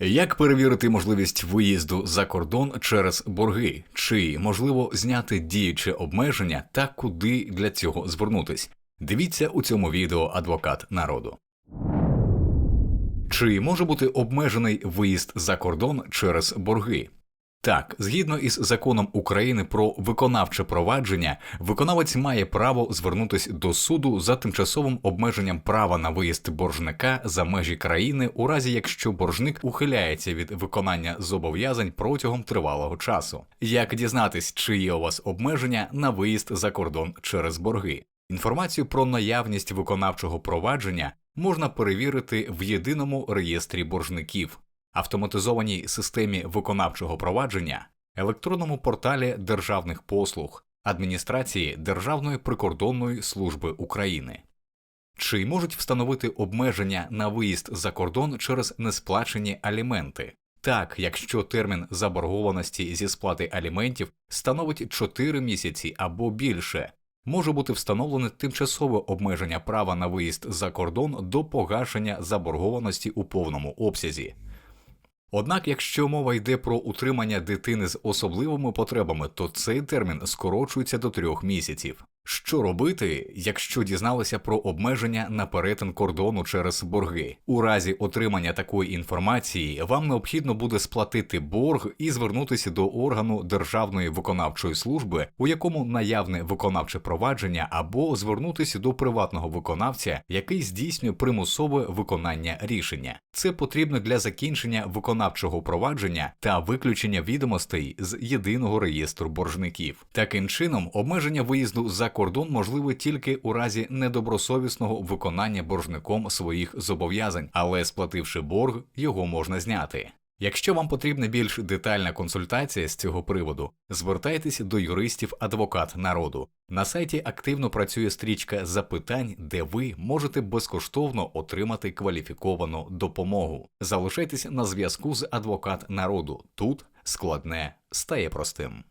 Як перевірити можливість виїзду за кордон через борги? Чи можливо зняти діюче обмеження та куди для цього звернутись? Дивіться у цьому відео адвокат народу. Чи може бути обмежений виїзд за кордон через борги? Так, згідно із законом України про виконавче провадження, виконавець має право звернутися до суду за тимчасовим обмеженням права на виїзд боржника за межі країни, у разі якщо боржник ухиляється від виконання зобов'язань протягом тривалого часу. Як дізнатись, чи є у вас обмеження на виїзд за кордон через борги? Інформацію про наявність виконавчого провадження можна перевірити в єдиному реєстрі боржників автоматизованій системі виконавчого провадження, електронному порталі державних послуг, адміністрації Державної прикордонної служби України. Чи можуть встановити обмеження на виїзд за кордон через несплачені аліменти? Так, якщо термін заборгованості зі сплати аліментів становить 4 місяці або більше, може бути встановлене тимчасове обмеження права на виїзд за кордон до погашення заборгованості у повному обсязі. Однак, якщо мова йде про утримання дитини з особливими потребами, то цей термін скорочується до трьох місяців. Що робити, якщо дізналися про обмеження на перетин кордону через борги? У разі отримання такої інформації вам необхідно буде сплатити борг і звернутися до органу Державної виконавчої служби, у якому наявне виконавче провадження, або звернутися до приватного виконавця, який здійснює примусове виконання рішення. Це потрібно для закінчення виконавчого провадження та виключення відомостей з єдиного реєстру боржників. Таким чином, обмеження виїзду за кордон можливе тільки у разі недобросовісного виконання боржником своїх зобов'язань, але сплативши борг, його можна зняти. Якщо вам потрібна більш детальна консультація з цього приводу, звертайтеся до юристів адвокат народу. На сайті активно працює стрічка запитань, де ви можете безкоштовно отримати кваліфіковану допомогу. Залишайтеся на зв'язку з адвокат народу. Тут складне стає простим.